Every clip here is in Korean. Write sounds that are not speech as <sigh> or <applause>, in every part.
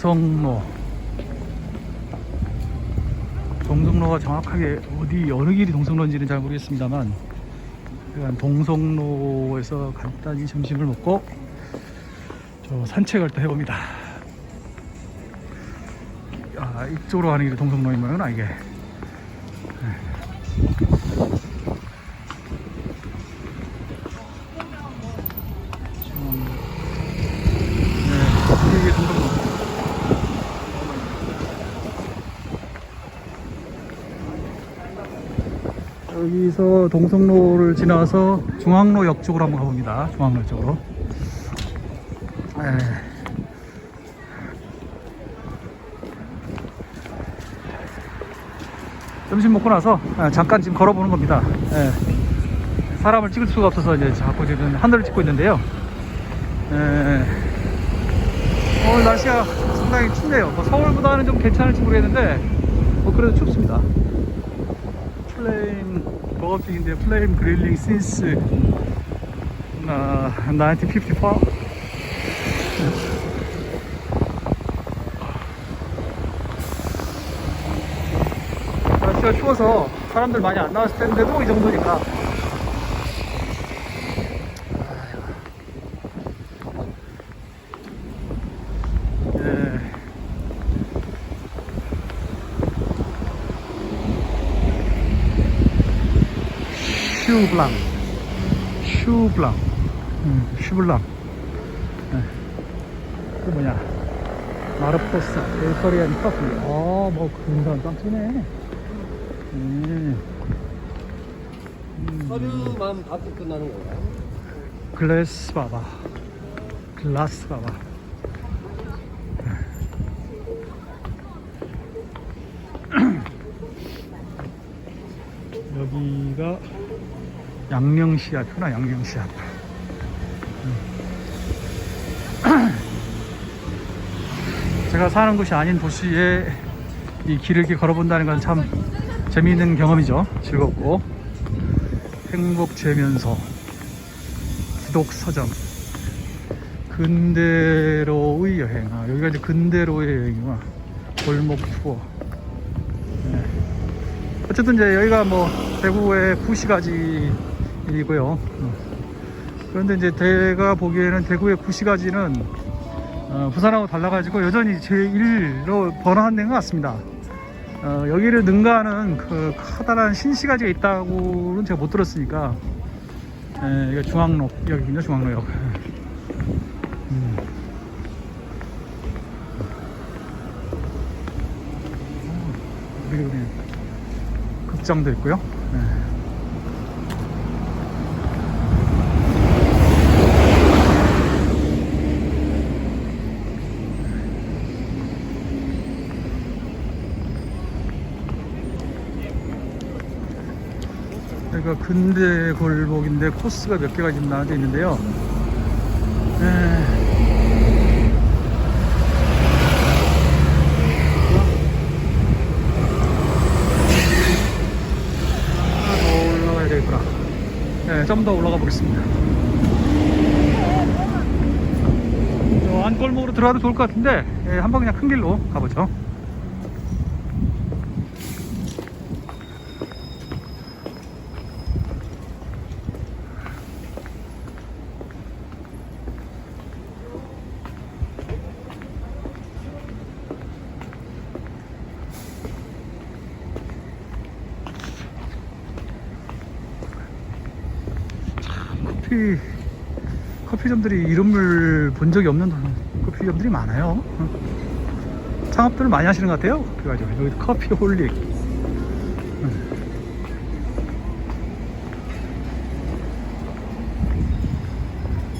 동성로 동성로가 정확하게 어디 어느 길이 동성로인지는 잘 모르겠습니다만 동성로에서 간단히 점심을 먹고 저 산책을 또 해봅니다. 아 이쪽으로 가는 길이 동성로인 모양이구나 이게. 좀, 네, 이게 동성로. 여기서 동성로를 지나서 중앙로역 쪽으로 한번 가봅니다. 중앙로 쪽으로. 에. 점심 먹고 나서 아, 잠깐 지금 걸어보는 겁니다. 예. 사람을 찍을 수가 없어서 이제 자꾸 지금 하늘을 찍고 있는데요. 예. 오늘 날씨가 상당히 춥네요. 뭐 서울보다는 좀 괜찮을지 모르겠는데, 뭐 그래도 춥습니다. 플레임 버거핑인데 플레임 그릴링 신스. 아, 1954 날씨가 추워서 사람들 많이 안 나왔을 텐데도 이 정도니까. 예. 슈블랑. 슈블랑. 음, 슈블랑. 네. 그 뭐냐. 마르포스 베이커리안 커피 어뭐 근사한 빵집이네. 음. 서류만 받고 끝나는 건가요? 글래스 바바 글라스 바바 <clears throat> 여기가 양령시합이구나 양령시합 <clears throat> 제가 사는 곳이 아닌 도시에 이 길을 이렇게 걸어본다는 건 참 재미있는 경험이죠. 즐겁고 행복재면서 기독서점. 근대로의 여행. 아, 여기가 이제 근대로의 여행이구나. 골목 투어. 네. 어쨌든 이제 여기가 뭐 대구의 구시가지 이고요 음. 그런데 이제 제가 보기에는 대구의 구시가지는 어, 부산하고 달라가지고 여전히 제1로 번화한 것 같습니다 어, 여기를 능가하는 그 커다란 신시가지가 있다고는 제가 못 들었으니까 예, 이거 중앙로 여기군요 중앙로역 음. 그리고 그냥 극장도 있고요 예. 여기가 근대 골목인데 코스가 몇 개가 지금 나눠져 있는데요. 에... 하나 더 올라가야 되겠구나. 네, 좀 더 올라가 보겠습니다. 저 안골목으로 들어가도 좋을 것 같은데 예, 한번 그냥 큰 길로 가보죠. 커피 커피점들이 이름을 본 적이 없는 커피점들이 많아요. 어. 창업들을 많이 하시는 것 같아요. 커피 가지고 여기 커피 홀릭.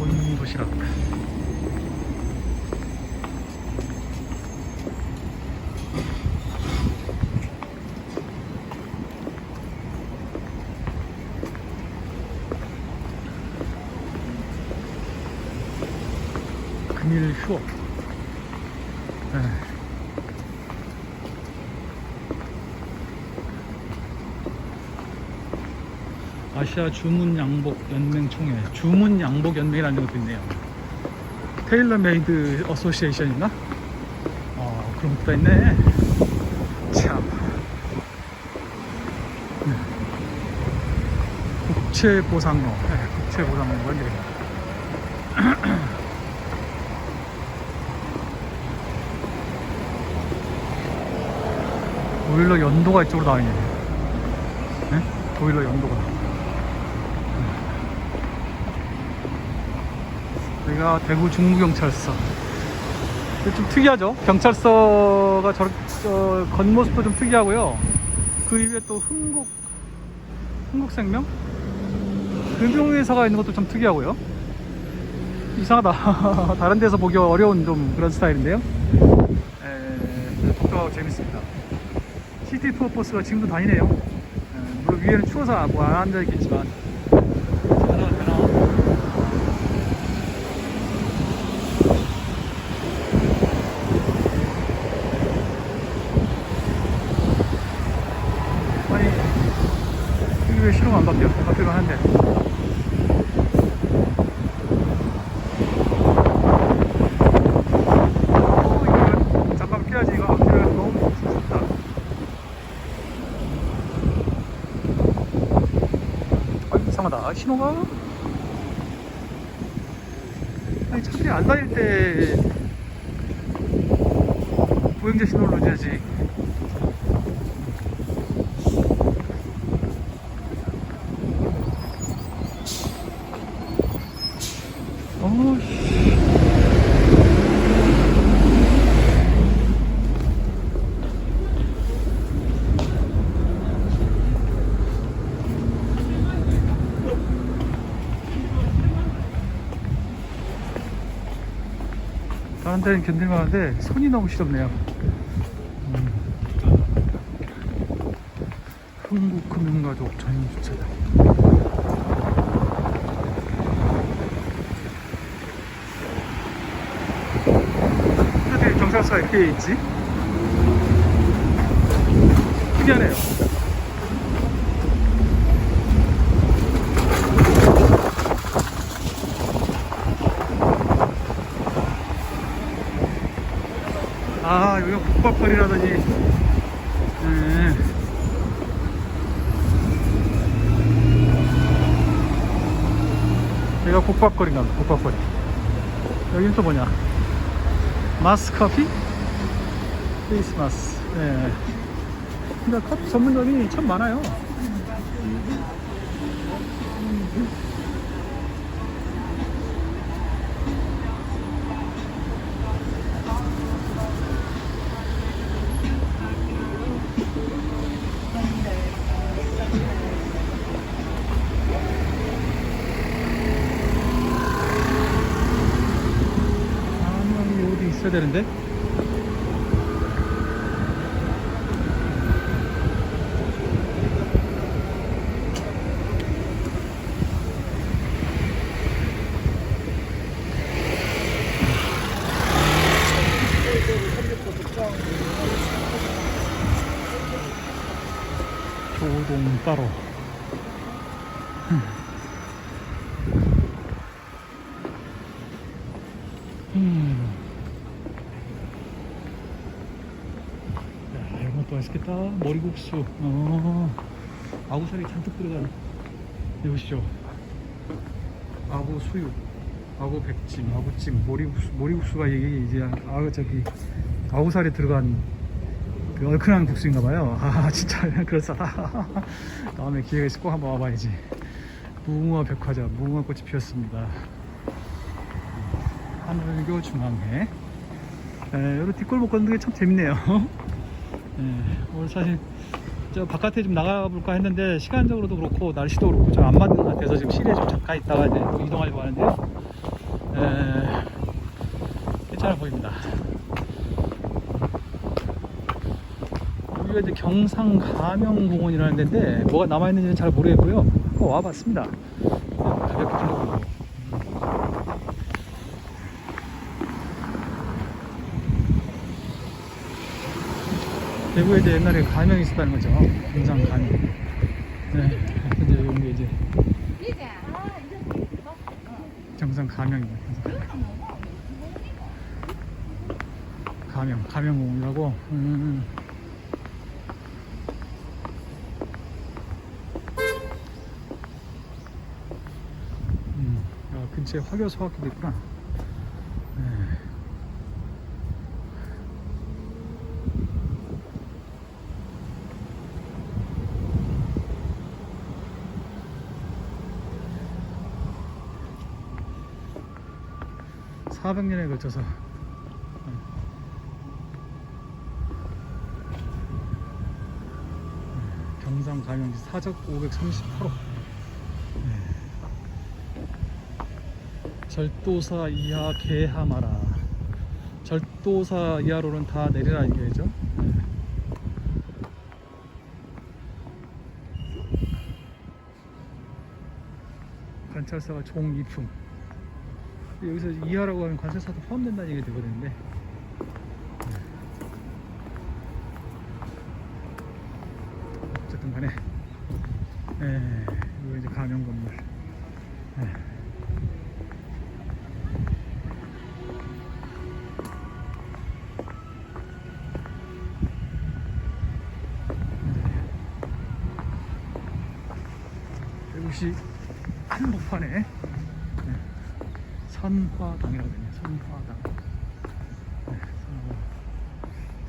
온 도시락. 네. 아시아 주문 양복 연맹 총회 주문 양복 연맹이라는 것도 있네요. 테일러 메이드 어소시에이션인가? 그런 것도 있네. 참. 네. 국채보상로. 네, 국채보상로가 이제. 보일러 연도가 이쪽으로 나와 있네. 네? 보일러 연도가. 여기가 대구 중부경찰서. 좀 특이하죠? 경찰서가 저, 저 겉모습도 좀 특이하고요. 그 이후에 또 흥국, 흥국생명? 금융회사가 있는 것도 좀 특이하고요. 이상하다. <laughs> 다른 데서 보기 어려운 좀 그런 스타일인데요. 에, 독특하고 재밌습니다. 시티 투어 버스가 지금도 다니네요. 에, 물론 위에는 추워서 뭐 안 앉아 있겠지만. 되나, 되나. 아니, 이게 왜 시동 안 바뀌어? 바뀌면 한데. 어, 이거 잠깐 피하지. 이거 앞뒤가 너무 춥다. 아, 신호가? 아니, 차들이 안 다닐 때 보행자 신호를 넣어야지. 데는 견딜만한데 손이 너무 시렵네요. 음. 흥국금융가족 전주차장. 어떻게 경찰서가 이렇게 있지? 특이하네요. 아, 여기가 국밥거리라더니. 네. 여기가 국밥거리인가 봐, 국밥거리. 여기는 또 뭐냐? 마스 커피? 페이스 마스. 네. 근데 커피 전문점이 참 많아요. 되는데? 조동 따로. 음. 야, 이런 것도 맛있겠다. 머리국수. 어. 아구살이 잔뜩 들어간. 이거 보시죠. 아구 수육, 아구 백찜, 아구찜, 머리국수, 머리국수가 이게 이제 아 저기 아구살이 들어간 그 얼큰한 국수인가봐요. 아 진짜 <laughs> 그럴싸다. <laughs> 다음에 기회가 있을 꼭 한번 와봐야지. 무궁화 백화점, 무궁화 꽃이 피었습니다. 하늘교 중앙회. 에, 여기 뒷골목 걷는 게 참 재밌네요. <laughs> 에, 오늘 사실 저 바깥에 좀 나가볼까 했는데 시간적으로도 그렇고 날씨도 그렇고 좀 안 맞는 것 같아서 지금 시내에 좀 잠깐 있다가 이제 또 이동하려고 하는데요. 에, 괜찮아 보입니다. 여기가 이제 경상 가명공원이라는 데인데 뭐가 남아있는지는 잘 모르겠고요. 와봤습니다. 가볍게 둘러보고. 대구에 이제 옛날에 가명이 있었다는 거죠. 경상 가명. 네. 근데 여기 이제 경상 가명입니다. 가명. 가명, 가명공이라고. 음. 음, 야, 근처에 화교소학교도 있구나. (400년에) 걸쳐서. 경상 가명지 사적 538호. 절도사 이하 개하마라. 절도사 이하로는 다 내리라 이거죠? 관찰사가 종 이품 여기서 이하라고 하면 관찰사도 포함된다는 얘기 되거든요. 어쨌든 간에. 예,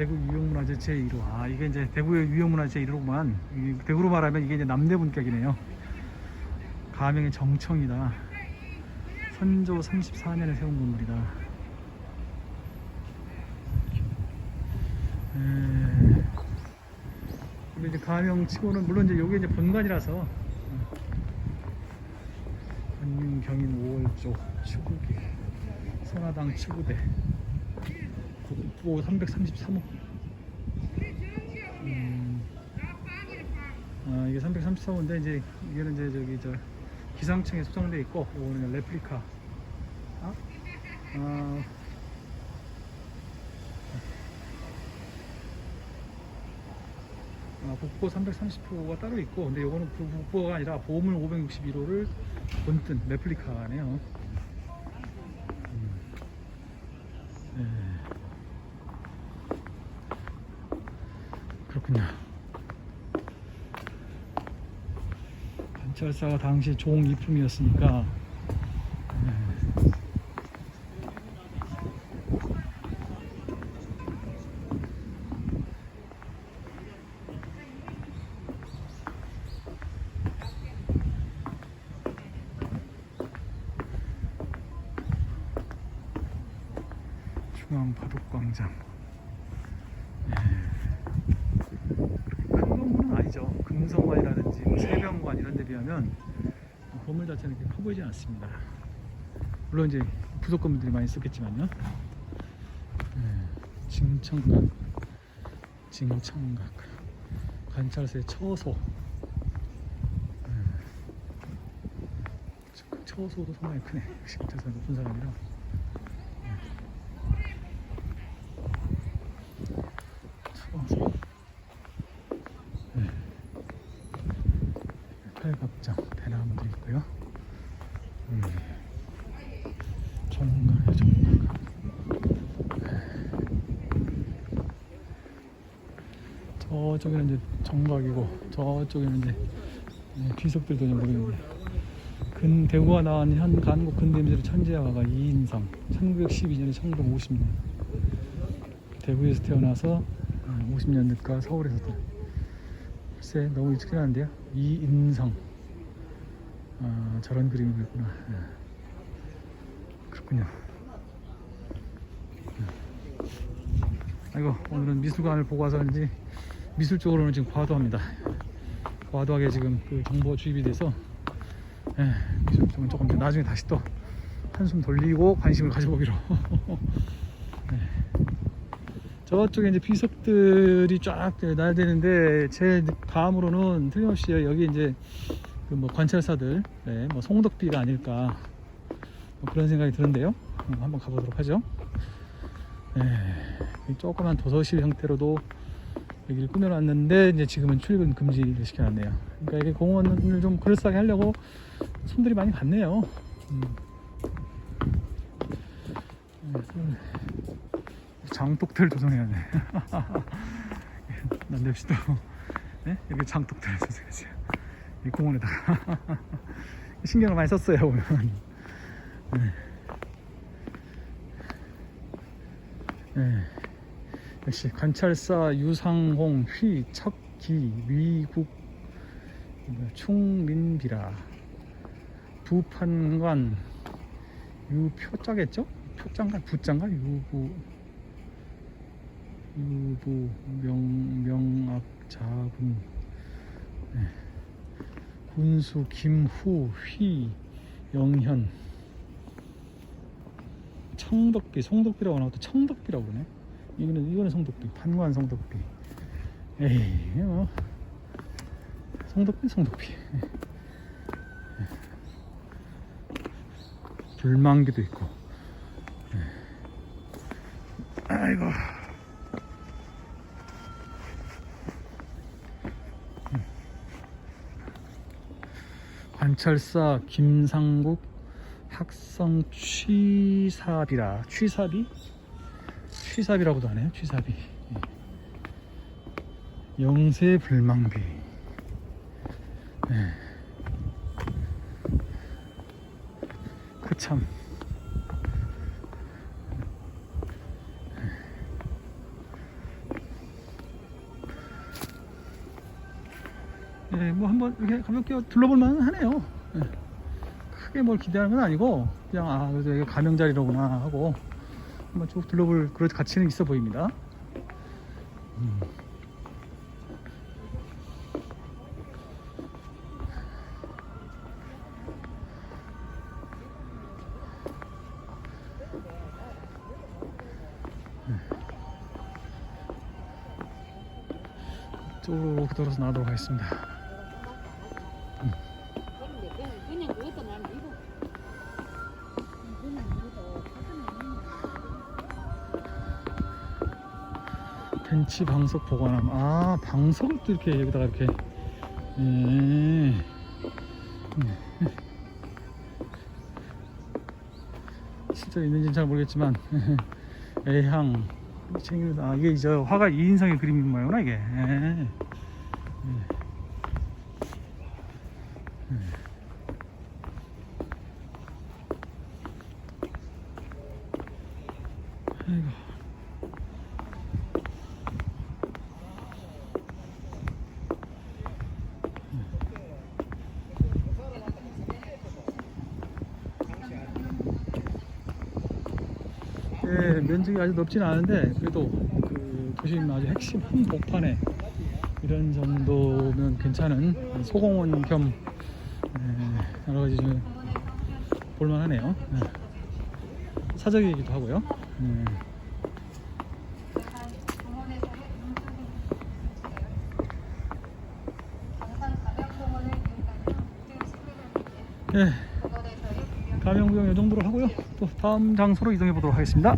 대구 유형문화재 제1호. 아 이게 이제 대구의 유형문화재 제1호구만. 대구로 말하면 이게 이제 남대문격이네요. 가명의 정청이다. 선조 34년에 세운 건물이다. 에... 근데 이제 가명 치고는 물론 이제 여기 이제 본관이라서. 안윤경인 5월 쪽 추구기 선화당 추구대 국보 333호. 음, 아 이게 333호인데 이제 이게는 이제 저기 저 기상청에 소장돼 있고 이거는 레플리카. 아, 아. 아, 국보 330호가 따로 있고 근데 이거는 그 국보가 아니라 보물 561호를 본뜬 레플리카네요 음. 네. 그렇군요 관찰사가 당시 종 이품이었으니까 네. 중앙 바둑광장. 예. 큰 건물은 아니죠. 금성관이라든지 뭐 세병관 비하면 건물 자체는 그렇게 커 보이지 않습니다. 물론 이제 부속 건물들이 많이 있었겠지만요. 예. 징청각, 징청각, 관찰소의 처소. 예. 그 처소도 상당히 크네. 역시 관찰사 높은 사람이라. 추워서 네. 팔각장 대나무도 있고요 음. 정각이요 정각 저쪽에는 이제 정각이고 저쪽에는 이제 네, 귀석들도 좀 보이는데. 근 대구가 나온 현 간국 근대미술 천재화가 이인성 1912년에 1950년. 대구에서 태어나서 50년 늦가 서울에서 태 글쎄 너무 일찍 나는데요. 이인성 아, 저런 그림이 있구나. 예. 그렇군요. 예. 아이고 오늘은 미술관을 보고 와서인지 미술 쪽으로는 지금 과도합니다 과도하게 지금 그 정보 주입이 돼서 예, 미술 쪽은 조금 더 나중에 다시 또 한숨 돌리고 관심을 가져보기로 네. <laughs> 저쪽에 이제 비석들이 쫙 날되는데 제 감으로는 틀림없이 여기 이제 그 뭐 관찰사들, 네, 뭐 송덕비가 아닐까 뭐 그런 생각이 드는데요. 음, 한번 가보도록 하죠. 네, 이 조그만 도서실 형태로도 여기를 꾸며놨는데 이제 지금은 출입은 금지를 시켜놨네요. 그러니까 이게 공원을 좀 그럴싸하게 하려고 손들이 많이 갔네요. 음. 네, 손- 장독대를 조성해야 돼. <laughs> 난데없이도 네? 이렇게 장독대를 조성해야지. 이 공원에다가 <laughs> 신경을 많이 썼어요 보면. 네. 네. 역시 관찰사 유상홍 휘 척기 위국 충민비라. 부판관 유표자겠죠? 표장가 부장가 유부 유부 명 명악 자분 네. 군수 김후 휘 영현. 청덕비 송덕비라고 나왔다 청덕비라고 그러네 이거는 이거는 송덕비 판관 송덕비 에이 뭐 예. 예. 불망기도 있고 예. 아이고 음. 관찰사 김상국 학성 취삽이라 취삽이 취삽이라고도 하네요 취삽이 예. 영세 불망비 네. 그 참 네, 뭐 한번 이렇게 가볍게 둘러볼 만은 하네요. 네. 크게 뭘 기대하는 건 아니고 그냥 아 그래도 여기 가명 자리로구나 하고 한번 쭉 둘러볼 그런 가치는 있어 보입니다. 음. 쪽으로 돌아서 나가도록 하겠습니다. 벤치 방석 보관함. 아, 방석을 또 이렇게 여기다가 이렇게. 예. 실제 있는지는 잘 모르겠지만 <laughs> 애향 챙기면서 아 이게 이제 화가 2인성의 그림인 모양이구나 이게 예. 예. 면적이 아주 넓지는 않은데 그래도 그 도심 아주 핵심 한 복판에 이런 정도면 괜찮은 소공원 겸 예, 여러 가지 좀 볼만하네요. 예. 사적이기도 하고요. 예. 예. 가명 구경 이 정도로 하고요. 또 다음 장소로 이동해 보도록 하겠습니다.